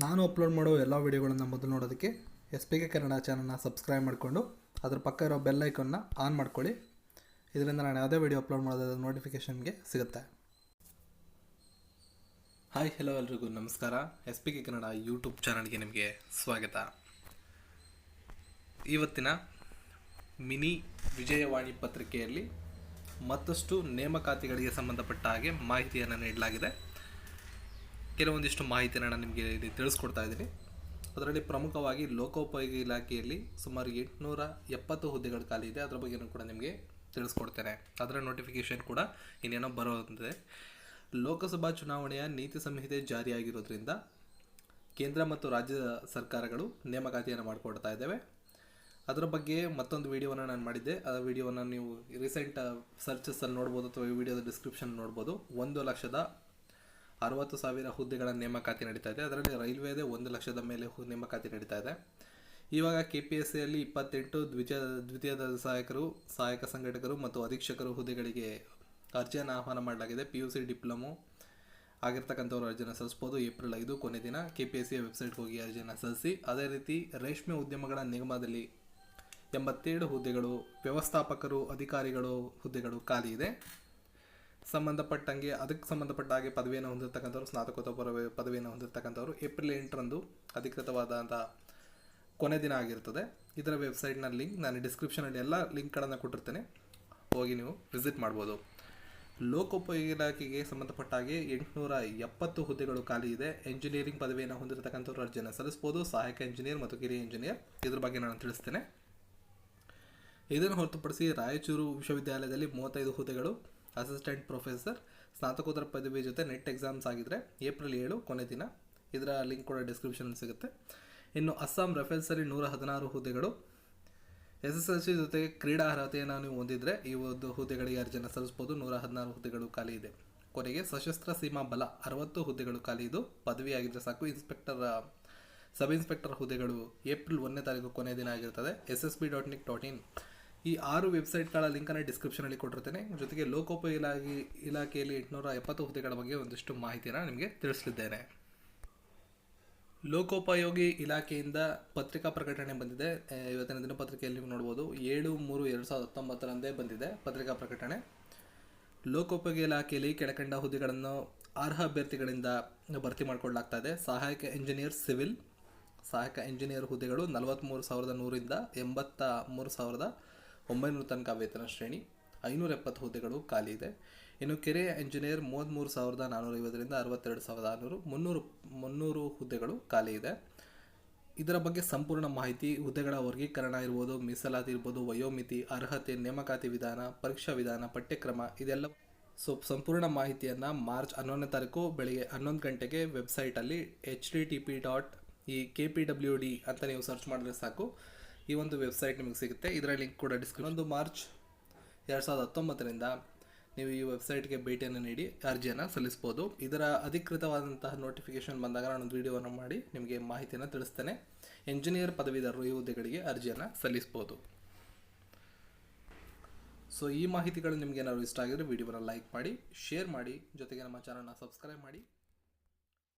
ನಾನು ಅಪ್ಲೋಡ್ ಮಾಡೋ ಎಲ್ಲ ವೀಡಿಯೋಗಳನ್ನು ಮೊದಲು ನೋಡೋದಕ್ಕೆ ಎಸ್ ಪಿ ಕೆ ಕನ್ನಡ ಚಾನಲ್ನ ಸಬ್ಸ್ಕ್ರೈಬ್ ಮಾಡಿಕೊಂಡು ಅದ್ರ ಪಕ್ಕ ಇರೋ ಬೆಲ್ ಐಕನ್ನ ಆನ್ ಮಾಡ್ಕೊಳ್ಳಿ. ಇದರಿಂದ ನಾನು ಯಾವುದೇ ವೀಡಿಯೋ ಅಪ್ಲೋಡ್ ಮಾಡೋದಾದ ನೋಟಿಫಿಕೇಷನ್ಗೆ ಸಿಗುತ್ತೆ. ಹಾಯ್ ಹಲೋ ಎಲ್ರಿಗೂ ನಮಸ್ಕಾರ. S P K Kannada YouTube ಚಾನಲ್ಗೆ ನಿಮಗೆ ಸ್ವಾಗತ. ಇವತ್ತಿನ ಮಿನಿ ವಿಜಯವಾಣಿ ಪತ್ರಿಕೆಯಲ್ಲಿ ಮತ್ತಷ್ಟು ನೇಮಕಾತಿಗಳಿಗೆ ಸಂಬಂಧಪಟ್ಟ ಹಾಗೆ ಮಾಹಿತಿಯನ್ನು ನೀಡಲಾಗಿದೆ. ಕೆಲವೊಂದಿಷ್ಟು ಮಾಹಿತಿನ ನಾನು ನಿಮಗೆ ಇಲ್ಲಿ ತಿಳಿಸ್ಕೊಡ್ತಾ ಇದ್ದೀನಿ. ಅದರಲ್ಲಿ ಪ್ರಮುಖವಾಗಿ ಲೋಕೋಪಯೋಗಿ ಇಲಾಖೆಯಲ್ಲಿ ಸುಮಾರು ಎಂಟುನೂರ ಎಪ್ಪತ್ತು ಹುದ್ದೆಗಳು ಖಾಲಿ ಇದೆ. ಅದರ ಬಗ್ಗೆಯೂ ಕೂಡ ನಿಮಗೆ ತಿಳಿಸ್ಕೊಡ್ತೇನೆ. ಅದರ ನೋಟಿಫಿಕೇಶನ್ ಕೂಡ ಇನ್ನೇನೋ ಬರೋದಿದೆ ಲೋಕಸಭಾ ಚುನಾವಣೆಯ ನೀತಿ ಸಂಹಿತೆ ಜಾರಿಯಾಗಿರೋದ್ರಿಂದ ಕೇಂದ್ರ ಮತ್ತು ರಾಜ್ಯ ಸರ್ಕಾರಗಳು ನೇಮಕಾತಿಯನ್ನು ಮಾಡಿಕೊಡ್ತಾ ಇದ್ದೇವೆ. ಅದರ ಬಗ್ಗೆ ಮತ್ತೊಂದು ವಿಡಿಯೋನ ನಾನು ಮಾಡಿದ್ದೆ. ಆ ವಿಡಿಯೋವನ್ನು ನೀವು ರೀಸೆಂಟ್ ಸರ್ಚಸ್ಸಲ್ಲಿ ನೋಡ್ಬೋದು ಅಥವಾ ಈ ವಿಡಿಯೋದ ಡಿಸ್ಕ್ರಿಪ್ಷನ್ ನೋಡ್ಬೋದು. ಒಂದು ಲಕ್ಷದ ಅರವತ್ತು ಸಾವಿರ ಹುದ್ದೆಗಳ ನೇಮಕಾತಿ ನಡೀತಾ ಇದೆ. ಅದರಲ್ಲಿ ರೈಲ್ವೆದೇ ಒಂದು ಲಕ್ಷದ ಮೇಲೆ ನೇಮಕಾತಿ ನಡೀತಾ ಇದೆ. ಇವಾಗ ಕೆ ಪಿ ಎಸ್ ಸಿಯಲ್ಲಿ ಇಪ್ಪತ್ತೆಂಟು ದ್ವಿತೀಯ ದ್ವಿತೀಯ ಸಹಾಯಕರು ಸಹಾಯಕ ಸಂಘಟಕರು ಮತ್ತು ಅಧೀಕ್ಷಕರು ಹುದ್ದೆಗಳಿಗೆ ಅರ್ಜಿಯನ್ನು ಆಹ್ವಾನ ಮಾಡಲಾಗಿದೆ. ಪಿ ಯು ಸಿ ಡಿಪ್ಲೊಮೊ ಆಗಿರ್ತಕ್ಕಂಥವ್ರು ಅರ್ಜಿಯನ್ನು ಸಲ್ಲಿಸ್ಬೋದು. ಏಪ್ರಿಲ್ ಐದು ಕೊನೆ ದಿನ ಕೆ ಪಿ ಎಸ್ ಸಿಯ ವೆಬ್ಸೈಟ್ಗೆ ಹೋಗಿ ಅರ್ಜಿಯನ್ನು ಸಲ್ಲಿಸಿ, ಅದೇ ರೀತಿ ರೇಷ್ಮೆ ಉದ್ಯಮಗಳ ನಿಗಮದಲ್ಲಿ ಎಂಬತ್ತೇಳು ಹುದ್ದೆಗಳು ವ್ಯವಸ್ಥಾಪಕರು, ಅಧಿಕಾರಿಗಳು ಹುದ್ದೆಗಳು ಖಾಲಿ ಇದೆ. ಸಂಬಂಧಪಟ್ಟಂಗೆ, ಅದಕ್ಕೆ ಸಂಬಂಧಪಟ್ಟ ಹಾಗೆ ಪದವಿಯನ್ನು ಹೊಂದಿರತಕ್ಕಂಥವ್ರು, ಸ್ನಾತಕೋತ್ತರ ಪದವಿ ಪದವಿಯನ್ನು ಹೊಂದಿರತಕ್ಕಂಥವ್ರು ಏಪ್ರಿಲ್ ಎಂಟರಂದು ಅಧಿಕೃತವಾದಂಥ ಕೊನೆ ದಿನ ಆಗಿರ್ತದೆ. ಇದರ ವೆಬ್ಸೈಟ್ನ ಲಿಂಕ್ ನಾನು ಡಿಸ್ಕ್ರಿಪ್ಷನಲ್ಲಿ ಎಲ್ಲ ಲಿಂಕ್ಗಳನ್ನು ಕೊಟ್ಟಿರ್ತೇನೆ. ಹೋಗಿ ನೀವು ವಿಸಿಟ್ ಮಾಡ್ಬೋದು. ಲೋಕೋಪಯೋಗಿ ಇಲಾಖೆಗೆ ಸಂಬಂಧಪಟ್ಟ ಹಾಗೆ ಎಂಟುನೂರ ಎಪ್ಪತ್ತು ಹುದ್ದೆಗಳು ಖಾಲಿ ಇದೆ. ಎಂಜಿನಿಯರಿಂಗ್ ಪದವಿಯನ್ನು ಹೊಂದಿರತಕ್ಕಂಥವ್ರು ಅರ್ಜಿಯನ್ನು ಸಲ್ಲಿಸ್ಬೋದು. ಸಹಾಯಕ ಇಂಜಿನಿಯರ್ ಮತ್ತು ಕಿರಿಯ ಇಂಜಿನಿಯರ್ ಇದ್ರ ಬಗ್ಗೆ ನಾನು ತಿಳಿಸ್ತೇನೆ. ಇದನ್ನು ಹೊರತುಪಡಿಸಿ ರಾಯಚೂರು ವಿಶ್ವವಿದ್ಯಾಲಯದಲ್ಲಿ ಮೂವತ್ತೈದು ಹುದ್ದೆಗಳು ಅಸಿಸ್ಟೆಂಟ್ ಪ್ರೊಫೆಸರ್ ಸ್ನಾತಕೋತ್ತರ ಪದವಿ ಜೊತೆ ನೆಟ್ ಎಕ್ಸಾಮ್ಸ್ ಆಗಿದ್ರೆ ಏಪ್ರಿಲ್ ಏಳು ಕೊನೆ ದಿನ. ಇದರ ಲಿಂಕ್ ಕೂಡ ಡಿಸ್ಕ್ರಿಪ್ಷನ್ ಸಿಗುತ್ತೆ. ಇನ್ನು ಅಸ್ಸಾಂ ರಫೇಲ್ಸಲ್ಲಿ ನೂರ ಹದಿನಾರು ಹುದ್ದೆಗಳು. ಎಸ್ ಎಸ್ ಎಲ್ ಸಿ ಜೊತೆಗೆ ಕ್ರೀಡಾ ಅರ್ಹತೆಯನ್ನು ನೀವು ಹೊಂದಿದ್ರೆ ಈ ಒಂದು ಹುದ್ದೆಗಳಿಗೆ ಅರ್ಜಿಯನ್ನು ಸಲ್ಲಿಸ್ಬೋದು ನೂರ ಹದಿನಾರು ಹುದ್ದೆಗಳು ಖಾಲಿ ಇದೆ. ಕೊನೆಗೆ ಸಶಸ್ತ್ರ ಸೀಮಾ ಬಲ ಅರವತ್ತು ಹುದ್ದೆಗಳು ಖಾಲಿ ಇದು. ಪದವಿ ಆಗಿದ್ರೆ ಸಾಕು. ಇನ್ಸ್ಪೆಕ್ಟರ್ ಸಬ್ ಇನ್ಸ್ಪೆಕ್ಟರ್ ಹುದ್ದೆಗಳು ಏಪ್ರಿಲ್ ಒಂದನೇ ತಾರೀಕು ಕೊನೆಯ ದಿನ ಆಗಿರ್ತದೆ. S S B dot nic dot in ಈ ಆರು ವೆಬ್ಸೈಟ್ಗಳ ಲಿಂಕನ್ನು ಡಿಸ್ಕ್ರಿಪ್ಷನಲ್ಲಿ ಕೊಟ್ಟಿರ್ತೇನೆ ಜೊತೆಗೆ ಲೋಕೋಪಯೋಗಿ ಇಲಾಖೆ ಇಲಾಖೆಯಲ್ಲಿ ಎಂಟುನೂರ ಎಪ್ಪತ್ತು ಹುದ್ದೆಗಳ ಬಗ್ಗೆ ಒಂದಿಷ್ಟು ಮಾಹಿತಿಯನ್ನು ನಿಮಗೆ ತಿಳಿಸಲಿದ್ದೇನೆ. ಲೋಕೋಪಯೋಗಿ ಇಲಾಖೆಯಿಂದ ಪತ್ರಿಕಾ ಪ್ರಕಟಣೆ ಬಂದಿದೆ. ಇವತ್ತಿನ ಇವತ್ತಿನ ದಿನಪತ್ರಿಕೆಯಲ್ಲಿ ನೀವು ನೋಡ್ಬೋದು ಏಳು ಮೂರು ಎರಡು ಸಾವಿರದ ಹತ್ತೊಂಬತ್ತರಂದೇ ಬಂದಿದೆ ಪತ್ರಿಕಾ ಪ್ರಕಟಣೆ. ಲೋಕೋಪಯೋಗಿ ಇಲಾಖೆಯಲ್ಲಿ ಕೆಳಕಂಡ ಹುದ್ದೆಗಳನ್ನು ಅರ್ಹ ಅಭ್ಯರ್ಥಿಗಳಿಂದ ಭರ್ತಿ ಮಾಡಿಕೊಳ್ಳಲಾಗ್ತಾ ಇದೆ. ಸಹಾಯಕ ಇಂಜಿನಿಯರ್ ಸಿವಿಲ್, ಸಹಾಯಕ ಇಂಜಿನಿಯರ್ ಹುದ್ದೆಗಳು ನಲವತ್ತ್ಮೂರು ಸಾವಿರದ ನೂರಿಂದ ಎಂಬತ್ತ ಮೂರು ಸಾವಿರದ ಒಂಬೈನೂರು ತನಕ ವೇತನ ಶ್ರೇಣಿ, ಐನೂರ ಎಪ್ಪತ್ತು ಹುದ್ದೆಗಳು ಖಾಲಿ ಇದೆ. ಇನ್ನು ಕೆರೆ ಇಂಜಿನಿಯರ್ ಮೂವತ್ತ್ಮೂರು ಸಾವಿರದ ನಾನ್ನೂರ ಐವತ್ತರಿಂದ ಅರವತ್ತೆರಡು ಸಾವಿರದ ಆರುನೂರು ಮುನ್ನೂರು ಮುನ್ನೂರು ಹುದ್ದೆಗಳು ಖಾಲಿ ಇದೆ. ಇದರ ಬಗ್ಗೆ ಸಂಪೂರ್ಣ ಮಾಹಿತಿ ಹುದ್ದೆಗಳ ವರ್ಗೀಕರಣ ಇರ್ಬೋದು, ಮೀಸಲಾತಿ ಇರ್ಬೋದು, ವಯೋಮಿತಿ, ಅರ್ಹತೆ, ನೇಮಕಾತಿ ವಿಧಾನ, ಪರೀಕ್ಷಾ ವಿಧಾನ, ಪಠ್ಯಕ್ರಮ ಇದೆಲ್ಲ ಸೊ ಸಂಪೂರ್ಣ ಮಾಹಿತಿಯನ್ನು ಮಾರ್ಚ್ ಹನ್ನೊಂದನೇ ತಾರೀಕು ಬೆಳಿಗ್ಗೆ ಹನ್ನೊಂದು ಗಂಟೆಗೆ ವೆಬ್ಸೈಟಲ್ಲಿ H D T P dot E K P W D ಅಂತ ನೀವು ಸರ್ಚ್ ಮಾಡಿದ್ರೆ ಸಾಕು. ಈ ಒಂದು ವೆಬ್ಸೈಟ್ ನಿಮಗೆ ಸಿಗುತ್ತೆ. ಇದರ ಲಿಂಕ್ ಕೂಡ ಡಿಸ್ಕ್ರಿಪ್ ಒಂದು ಮಾರ್ಚ್ ಎರಡು ಸಾವಿರದ ಹತ್ತೊಂಬತ್ತರಿಂದ ನೀವು ಈ ವೆಬ್ಸೈಟ್ಗೆ ಭೇಟಿಯನ್ನು ನೀಡಿ, ಅರ್ಜಿಯನ್ನು ಸಲ್ಲಿಸ್ಬೋದು. ಇದರ ಅಧಿಕೃತವಾದಂತಹ ನೋಟಿಫಿಕೇಶನ್ ಬಂದಾಗ ನಾನು ಒಂದು ವಿಡಿಯೋವನ್ನು ಮಾಡಿ ನಿಮಗೆ ಮಾಹಿತಿಯನ್ನು ತಿಳಿಸ್ತೇನೆ. ಎಂಜಿನಿಯರ್ ಪದವೀಧರರು ಈ ಹುದ್ದೆಗಳಿಗೆ ಅರ್ಜಿಯನ್ನು ಸಲ್ಲಿಸ್ಬೋದು. ಸೊ ಈ ಮಾಹಿತಿಗಳು ನಿಮಗೇನಾದ್ರು ಇಷ್ಟ ಆಗಿದ್ರೆ ವಿಡಿಯೋವನ್ನು ಲೈಕ್ ಮಾಡಿ ಶೇರ್ ಮಾಡಿ, ಜೊತೆಗೆ ನಮ್ಮ ಚಾನಲ್ನ ಸಬ್ಸ್ಕ್ರೈಬ್ ಮಾಡಿ.